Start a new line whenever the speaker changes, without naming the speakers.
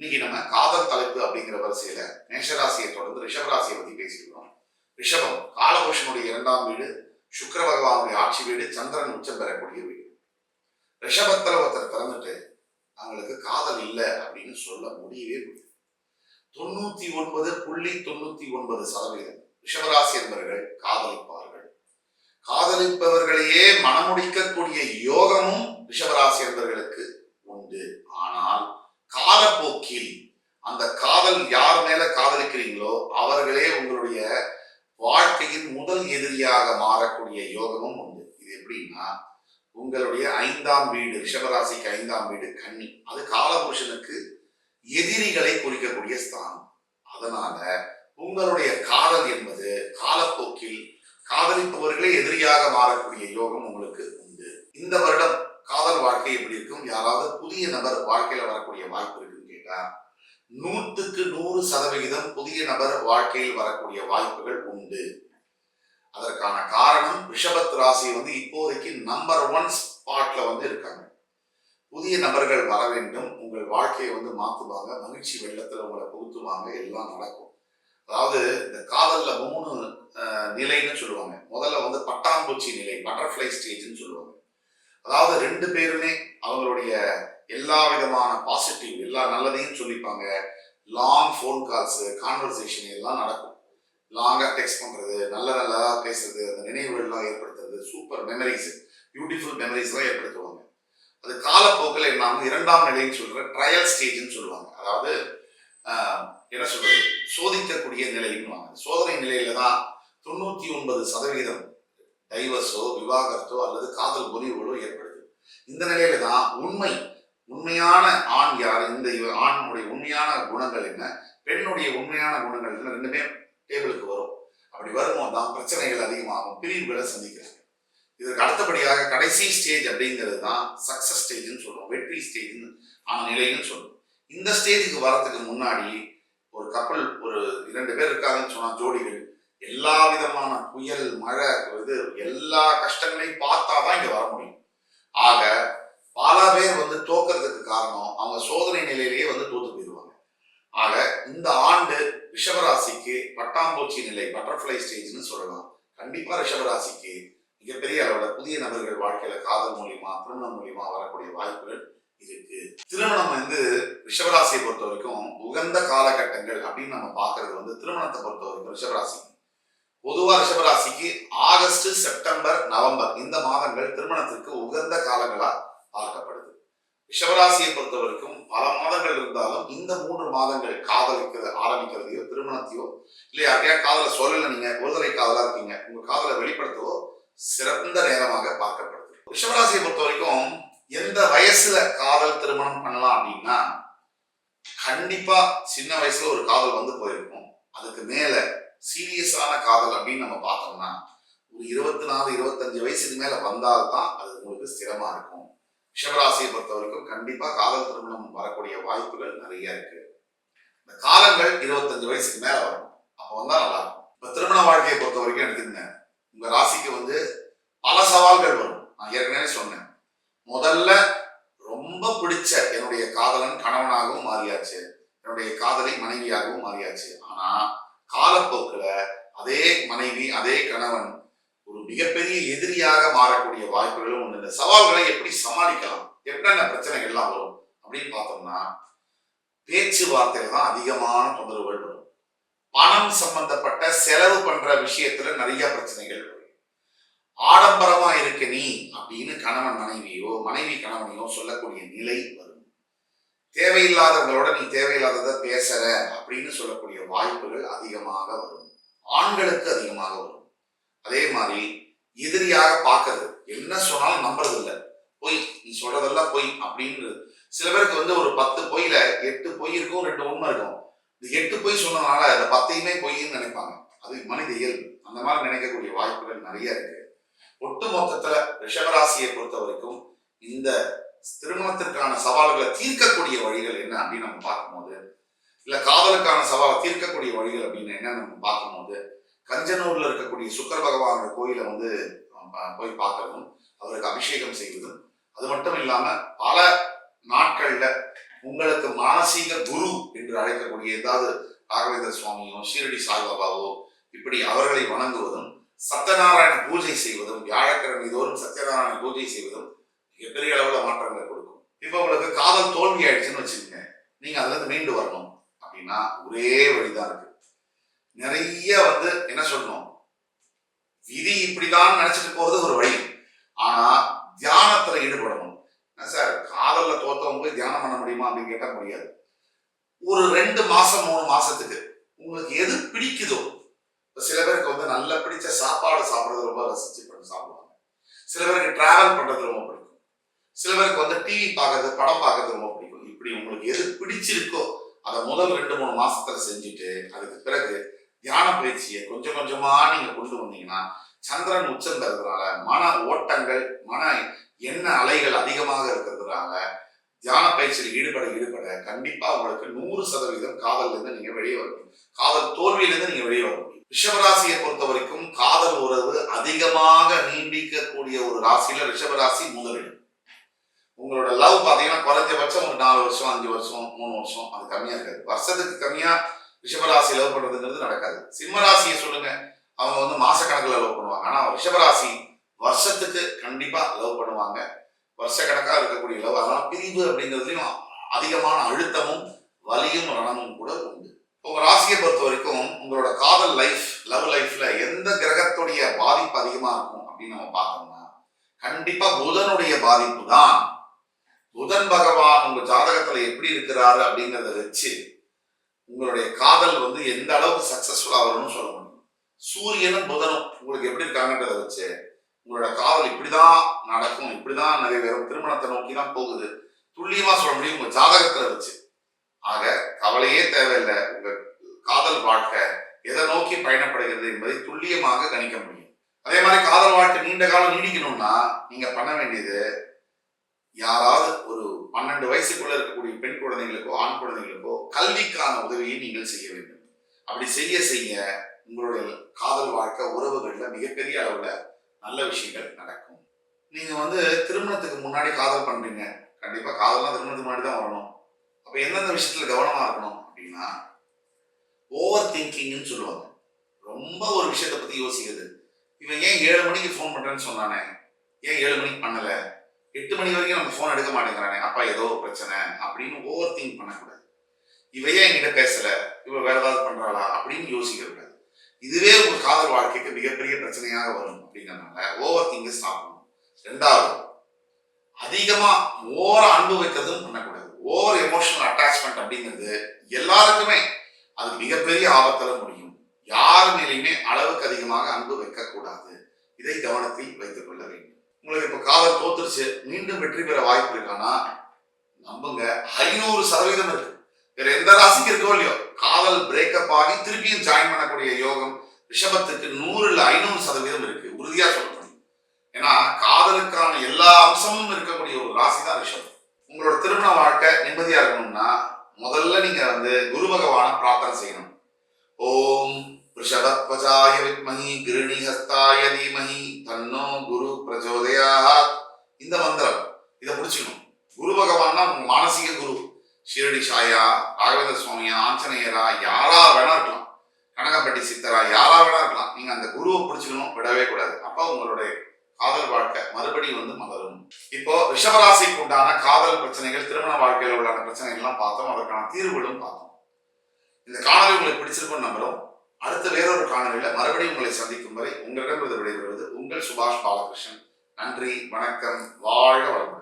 இன்னைக்கு நம்ம காதல் தலைப்பு அப்படிங்கிற வரிசையில மேஷராசியை தொடர்ந்து ரிஷபராசியை பத்தி பேசியிருக்கிறோம் ரிஷபம் காலபுருஷனுடைய இரண்டாம் வீடு சுக்கர பகவானுடைய ஆட்சி வீடு சந்திரன் உச்சம் பெறக்கூடிய வீடு. ரிஷபத்தில் ஒருத்தர் பிறந்துட்டு அவங்களுக்கு காதல் இல்லை அப்படின்னு சொல்ல முடியவே முடியும் தொண்ணூத்தி ஒன்பது புள்ளி தொண்ணூத்தி ஒன்பது சதவீதம் ரிஷபராசி என்பவர்கள் காதலிப்பார்கள். காதலிப்பவர்களையே மனமுடிக்கக்கூடிய யோகமும் ரிஷபராசி என்பவர்களுக்கு உண்டு. காலப்போக்கில் அந்த காதல் யார் மேல காதலிக்கிறீங்களோ அவர்களே உங்களுடைய வாழ்க்கையின் முதல் எதிரியாக மாறக்கூடிய யோகமும் உண்டு. இது எப்படின்னா உங்களுடைய ஐந்தாம் வீடு ரிஷபராசிக்கு ஐந்தாம் வீடு கன்னி. அது காலபுருஷனுக்கு எதிரிகளை குறிக்கக்கூடிய ஸ்தானம். அதனால உங்களுடைய காதல் என்பது காலப்போக்கில் காதலிப்பவர்களே எதிரியாக மாறக்கூடிய யோகம் உங்களுக்கு உண்டு. இந்த வருடம் காதல் வாழ்க்கை எப்படி இருக்கும்? யாராவது புதிய நபர் வாழ்க்கையில வரக்கூடிய வாய்ப்பு இருக்குன்னு கேட்டா நூற்றுக்கு நூறு சதவிகிதம் புதிய நபர் வாழ்க்கையில் வரக்கூடிய வாய்ப்புகள் உண்டு. அதற்கான காரணம் ரிஷபத் ராசி வந்து இப்போதைக்கு நம்பர் ஒன் ஸ்பாட்ல வந்து இருக்காங்க. புதிய நபர்கள் வர வேண்டும். உங்கள் வாழ்க்கையை வந்து மாத்துவாங்க. மகிழ்ச்சி வெள்ளத்துல உங்களை புகுத்துவாங்க. எல்லாம் நடக்கும். அதாவது இந்த காதல்ல மூணு நிலைன்னு சொல்லுவாங்க. முதல்ல வந்து பட்டாம்பூச்சி நிலை பட்டர்ஃப்ளை ஸ்டேஜ்னு சொல்லுவாங்க. அதாவது ரெண்டு பேருமே அவங்களுடைய எல்லா விதமான பாசிட்டிவ் எல்லா நல்லதையும் சொல்லிப்பாங்க. லாங் ஃபோன் கால்ஸ் கான்வர்சேஷன் எல்லாம் நடக்கும். லாங்காக டெக்ஸ்ட் பண்ணுறது நல்ல நல்லதாக பேசுறது அந்த நினைவுகள்லாம் ஏற்படுத்துறது சூப்பர் மெமரிஸ் பியூட்டிஃபுல் மெமரிஸ்லாம் ஏற்படுத்துவாங்க. அது காலப்போக்கில் என்ன வந்து இரண்டாம் நிலைன்னு சொல்கிற ட்ரையல் ஸ்டேஜ்னு சொல்லுவாங்க. அதாவது என்ன சொல்றது? சோதிக்கக்கூடிய நிலைன்னு சோதனை நிலையில தான் தொண்ணூற்றி ஒன்பது சதவீதம் டைவர்ஸோ விவாகரத்தோ அல்லது காதல் முறிவுகளோ ஏற்படுது. இந்த நிலையில தான் உண்மை உண்மையான ஆண் யார் இந்த ஆணுடைய உண்மையான குணங்கள் என்ன பெண்ணுடைய உண்மையான குணங்கள் என்ன ரெண்டுமே டேபிளுக்கு வரும். அப்படி வரும்போது தான் பிரச்சனைகள் அதிகமாகும் பிரிவுகளை சந்திக்கிறாங்க. இதற்கு அடுத்தபடியாக கடைசி ஸ்டேஜ் அப்படிங்கிறது தான் சக்சஸ் ஸ்டேஜ்னு சொல்றோம் வெற்றி ஸ்டேஜ்னு ஆன நிலைன்னு சொல்றோம். இந்த ஸ்டேஜுக்கு வரத்துக்கு முன்னாடி ஒரு கப்பல் ஒரு இரண்டு பேர் இருக்காங்கன்னு சொன்னா ஜோடிகள் எல்லா விதமான புயல் மழை இது எல்லா கஷ்டங்களையும் பார்த்தா தான் இங்க வர முடியும். ஆக பல பேர் வந்து தோக்கிறதுக்கு காரணம் அவங்க சோதனை நிலையிலேயே வந்து தோத்து போயிடுவாங்க. ஆக இந்த ஆண்டு ரிஷபராசிக்கு பட்டாம்பூச்சி நிலை பட்டர்ஃப்ளை ஸ்டேஜ்னு சொல்லலாம். கண்டிப்பா ரிஷபராசிக்கு மிகப்பெரிய அளவில் புதிய நபர்கள் வாழ்க்கையில காதல் மூலியமா திருமணம் மூலியமா வரக்கூடிய வாய்ப்புகள் இருக்கு. திருமணம் வந்து ரிஷபராசியை பொறுத்த வரைக்கும் உகந்த காலகட்டங்கள் அப்படின்னு நம்ம பார்க்கறது வந்து திருமணத்தை பொறுத்த வரைக்கும் ரிஷபராசி பொதுவாக ரிஷபராசிக்கு ஆகஸ்ட் செப்டம்பர் நவம்பர் இந்த மாதங்கள் திருமணத்திற்கு உகந்த காலங்களா பார்க்கப்படுது. ரிஷபராசியை பொறுத்த வரைக்கும் பல மாதங்கள் இருந்தாலும் இந்த மூன்று மாதங்கள் காதலிக்கிறது ஆரம்பிக்கிறதையோ திருமணத்தையோ இல்லை அப்படியா காதலை சொல்லல நீங்க ஒருதலை காதலா இருக்கீங்க உங்க காதலை வெளிப்படுத்தவோ சிறந்த நேரமாக பார்க்கப்படுது. ரிஷபராசியை பொறுத்த வரைக்கும் எந்த வயசுல காதல் திருமணம் பண்ணலாம் அப்படின்னா கண்டிப்பா சின்ன வயசுல ஒரு காதல் வந்து போயிருக்கும். அதுக்கு மேல சீரியஸான காதல் அப்படின்னு நம்ம பார்த்தோம்னா ஒரு இருபத்தி நாலு இருபத்தஞ்சு வயசுக்கு மேல வந்தால்தான் அது உங்களுக்கு ஸ்திரமா இருக்கும். ரிஷபராசியை பொறுத்த வரைக்கும் கண்டிப்பா காதல் திருமணம் வரக்கூடிய வாய்ப்புகள் நிறைய இருக்கு. இந்த காலங்கள் இருபத்தஞ்சு வயசுக்கு மேல வரும். அப்போ வந்தா நல்லா இருக்கும் இப்ப திருமண வாழ்க்கையை பொறுத்த வரைக்கும் எடுத்துக்கங்க. உங்க ராசிக்கு வந்து பல சவால்கள் வரும். நான் ஏற்கனவே சொன்னேன். முதல்ல ரொம்ப பிடிச்ச என்னுடைய காதலன் கணவனாகவும் மாறியாச்சு. என்னுடைய காதலை மனைவியாகவும் மாறியாச்சு. ஆனா காலப்போக்கில் அதே மனைவி அதே கணவன் ஒரு மிகப்பெரிய எதிரியாக மாறக்கூடிய வாய்ப்புகளும் ஒன்று இந்த சவால்களை எப்படி சமாளிக்கலாம்? என்னென்ன பிரச்சனைகள்லாம் வரும்? அப்படின்னு பார்த்தோம்னா பேச்சுவார்த்தையில தான் அதிகமான தொந்தரவுகள் வரும். பணம் சம்பந்தப்பட்ட செலவு பண்ற விஷயத்துல நிறைய பிரச்சனைகள் வரும். ஆடம்பரமா இருக்க நீ அப்படின்னு கணவன் மனைவியோ மனைவி கணவனையோ சொல்லக்கூடிய நிலை வரும். தேவையில்லாதவங்களோட நீ தேவையில்லாததை பேசுற அப்படின்னு சொல்லக்கூடிய வாய்ப்புகள் அதிகமாக வரும். ஆண்களுக்கு அதிகமாக வரும். அதே மாதிரி எதிரியாக பார்க்கறது என்ன சொன்னாலும் நம்புறது இல்லை பொய் நீ சொல்றதெல்லாம் பொய் அப்படின்னு சில பேருக்கு வந்து ஒரு பத்து பொய்ல எட்டு பொய் இருக்கும் ரெண்டு உண்மை இருக்கும். இந்த எட்டு பொய் சொன்னதுனால அந்த பத்தையுமே பொய்ன்னு நினைப்பாங்க. அது மனித இயல்பு. அந்த மாதிரி நினைக்கக்கூடிய வாய்ப்புகள் நிறைய இருக்கு. ஒட்டு மொத்தத்துல ரிஷபராசியை பொறுத்த வரைக்கும் இந்த திருமணத்திற்கான சவால்களை தீர்க்கக்கூடிய வழிகள் என்ன அப்படின்னு நம்ம பார்க்கும்போது இல்லை காதலுக்கான சவாலை தீர்க்கக்கூடிய வழிகள் அப்படின்னு என்ன நம்ம பார்க்கும்போது கஞ்சனூர்ல இருக்கக்கூடிய சுக்கர பகவானோட கோயிலை வந்து நம்ம போய் பார்க்கறதும் அவருக்கு அபிஷேகம் செய்வதும் அது மட்டும் இல்லாம பல நாட்கள்ல உங்களுக்கு மானசீக குரு என்று அழைக்கக்கூடிய ஏதாவது ராகவேந்திர சுவாமியோ ஷீரடி சாய்பாபாவோ இப்படி அவர்களை வணங்குவதும் சத்யநாராயண பூஜை செய்வதும் வியாழக்கிழமை தோறும் சத்யநாராயண பூஜை செய்வதும் மிகப்பெரிய அளவுல மாற்றங்களை கொடுக்கும். இப்போ உங்களுக்கு காதல் தோல்வி ஆயிடுச்சுன்னு வச்சுக்கோங்க. நீங்க அதுல இருந்து மீண்டு வரணும். அப்படின்னா ஒரே வழிதான் இருக்கு. நிறைய வந்து என்ன சொல்லணும்? விதி இப்படிதான் நினைச்சிட்டு போறது ஒரு வழி. ஆனா தியானத்துல ஈடுபடணும். சார் காதல்ல தோத்தவங்க போய் தியானம் பண்ண முடியுமா அப்படின்னு கேட்டா முடியாது. ஒரு ரெண்டு மாசம் மூணு மாசத்துக்கு உங்களுக்கு எது பிடிக்குதோ இப்போ சில பேருக்கு வந்து நல்லா பிடிச்ச சாப்பாடு சாப்பிடுறது ரொம்ப ரசிச்சு பண்ணி சாப்பிடுவாங்க. சில பேருக்கு டிராவல் பண்றது ரொம்ப சில பேருக்கு வந்து டிவி பார்க்கறது படம் பார்க்கறது ரொம்ப பிடிக்கும். இப்படி உங்களுக்கு எது பிடிச்சிருக்கோ அதை முதல் ரெண்டு மூணு மாசத்துல செஞ்சுட்டு அதுக்கு பிறகு தியான பயிற்சியை கொஞ்சம் கொஞ்சமா நீங்க கொண்டு வந்தீங்கன்னா சந்திரன் உச்சம் மன ஓட்டங்கள் மன எண்ண அலைகள் அதிகமாக இருக்கிறதுனால தியான பயிற்சியில் ஈடுபட ஈடுபட கண்டிப்பா உங்களுக்கு நூறு சதவீதம் காதல்ல இருந்து நீங்க வெளியே வர முடியும். காதல் தோல்வியிலிருந்து நீங்க வெளியே வர முடியும். ரிஷபராசியை பொறுத்த வரைக்கும் காதல் உறவு அதிகமாக நீண்டிக்கக்கூடிய ஒரு ராசியில ரிஷபராசி முதலிடம். உங்களோட லவ் பார்த்தீங்கன்னா குறைஞ்சபட்சம் ஒரு நாலு வருஷம் அஞ்சு வருஷம் மூணு வருஷம். அது கம்மியாக இருக்காது. வருஷத்துக்கு கம்மியாக ரிஷபராசி லவ் பண்ணுறதுங்கிறது நடக்காது. சிம்மராசியை சொல்லுங்கள் சொல்லுங்க. அவங்க வந்து மாசக்கணக்கில் லவ் பண்ணுவாங்க. ஆனால் ரிஷபராசி வருஷத்துக்கு கண்டிப்பாக லவ் பண்ணுவாங்க. வருஷக்கணக்காக இருக்கக்கூடிய லவ் அதெல்லாம் பிரிவு அப்படிங்கிறதுலையும் அதிகமான அழுத்தமும் வலியும் ரணமும் கூட உண்டு. உங்கள் ராசியை பொறுத்த வரைக்கும் உங்களோட காதல் லைஃப் லவ் லைஃப்பில் எந்த கிரகத்துடைய பாதிப்பு அதிகமாக இருக்கும் அப்படின்னு நம்ம பார்த்தோம்னா கண்டிப்பாக புதனுடைய பாதிப்பு தான் புதன் பகவான் உங்க ஜாதகத்துல எப்படி இருக்கிறாரு அப்படிங்கிறத வச்சு உங்களுடைய காதல் வந்து எந்த அளவுக்கு சக்சஸ்ஃபுல்லா வரும்னு சொல்ல முடியும். சூரியனும் புதனும் உங்களுக்கு எப்படி இருக்காங்கன்றத வச்சு உங்களோட காதல் இப்படிதான் நடக்கும் இப்படிதான் நிறைவேறும் திருமணத்தை நோக்கி தான் போகுது. துல்லியமா சொல்ல முடியும் உங்க ஜாதகத்துல வச்சு. ஆக கவலையே தேவையில்லை. உங்க காதல் வாழ்க்கை எதை நோக்கி பயணப்படுகிறது என்பதை துல்லியமாக கணிக்க முடியும். அதே மாதிரி காதல் வாழ்க்கை நீண்ட காலம் நீடிக்கணும்னா நீங்க பண்ண வேண்டியது யாராவது ஒரு பன்னெண்டு வயசுக்குள்ள இருக்கக்கூடிய பெண் குழந்தைகளுக்கோ ஆண் குழந்தைகளுக்கோ கல்விக்கான உதவியை நீங்கள் செய்ய வேண்டும். அப்படி செய்ய செய்ய உங்களுடைய காதல் வாழ்க்கை உறவுகளில் மிகப்பெரிய அளவில் நல்ல விஷயங்கள் நடக்கும். நீங்க வந்து திருமணத்துக்கு முன்னாடி காதல் பண்றீங்க. கண்டிப்பா காதல்லாம் திருமணத்துக்கு முன்னாடி தான் வரணும். அப்ப எந்தெந்த விஷயத்துல கவனமா இருக்கணும் அப்படின்னா ஓவர் திங்கிங்னு சொல்லுவாங்க. ரொம்ப ஒரு விஷயத்தை பத்தி யோசிக்கிறது இவன் ஏன் ஏழு மணிக்கு ஃபோன் பண்றேன்னு சொன்னானே? ஏன் ஏழு மணிக்கு பண்ணலை? எட்டு மணி வரைக்கும் நம்ம ஃபோன் எடுக்க மாட்டேங்கிறானே அப்பா ஏதோ ஒரு பிரச்சனை அப்படின்னு ஓவர் திங்க் பண்ணக்கூடாது இவையே என்கிட்ட பேசல? இவ வேற ஏதாவது பண்றாளா? அப்படின்னு யோசிக்க கூடாது இதுவே உங்க காதல் வாழ்க்கைக்கு மிகப்பெரிய பிரச்சனையாக வரும் அப்படிங்கிறனால ஓவர் திங்க ஸ்டாப் ரெண்டாவது அதிகமா ஓவர அன்பு வைக்கிறதும் பண்ணக்கூடாது. ஓவர் எமோஷனல் அட்டாச்மெண்ட் அப்படிங்கிறது எல்லாருக்குமே அது மிகப்பெரிய ஆபத்துல முடியும். யார் மேலேயுமே அளவுக்கு அதிகமாக அன்பு வைக்கக்கூடாது. இதை கவனத்தில் வைத்துக் கொள்ள வேண்டும். உங்களுக்கு இப்ப காதல் தோத்துருச்சு மீண்டும் வெற்றி பெற வாய்ப்பு இருக்கானா நம்புங்க. ஐநூறு சதவீதம் இருக்கு. வேற எந்த ராசிக்கு இருக்கோ இல்லையோ காதல் பிரேக்கப் ஆகி திருப்பியும் ஜாயின் பண்ணக்கூடிய யோகம் ரிஷபத்துக்கு நூறுல ஐநூறு சதவீதம் இருக்கு. உறுதியா சொல்ல முடியும். ஏன்னா காதலுக்கான எல்லா அம்சமும் இருக்கக்கூடிய ஒரு ராசி தான் ரிஷபம். உங்களோட திருமண வாழ்க்கை நிம்மதியா இருக்கணும்னா முதல்ல நீங்க வந்து குரு பகவான பிரார்த்தனை செய்யணும். ஓம் ரிஷபத்வஜாய வித்மஹி கிருணிஹஸ்தாய தீமஹி தன்னோ குரு பிரச்சோதயாத் இந்த மந்திரம் இதை முடிச்சுக்கணும். குரு பகவான்னா மானசீக குரு. ஷீரடி சாயா ராகவேந்திர சுவாமியா ஆஞ்சநேயரா யாரா வேணா இருக்கலாம். கனகப்பட்டி சித்தரா யாரா வேணா இருக்கலாம். நீங்க அந்த குருவை பிடிச்சிக்கணும் விடவே கூடாது. அப்ப உங்களுடைய காதல் வாழ்க்கை மறுபடியும் வந்து மலரும். இப்போ ரிஷபராசிக்கு உண்டான காதல் பிரச்சனைகள் திருமண வாழ்க்கையில் உள்ளான பிரச்சனைகள்லாம் பார்த்தோம். அதற்கான தீர்வுகளும் பார்த்தோம். இந்த காணொலி உங்களுக்கு பிடிச்சிருக்கும்னு நம்புறோம். அடுத்த வேறொரு காணொலியில் மறுபடியும் உங்களை சந்திக்கும் வரை உங்களிடம் விடைபெறுவது உங்கள் சுபாஷ் பாலகிருஷ்ணன். நன்றி வணக்கம் வாழ வளமுடன்.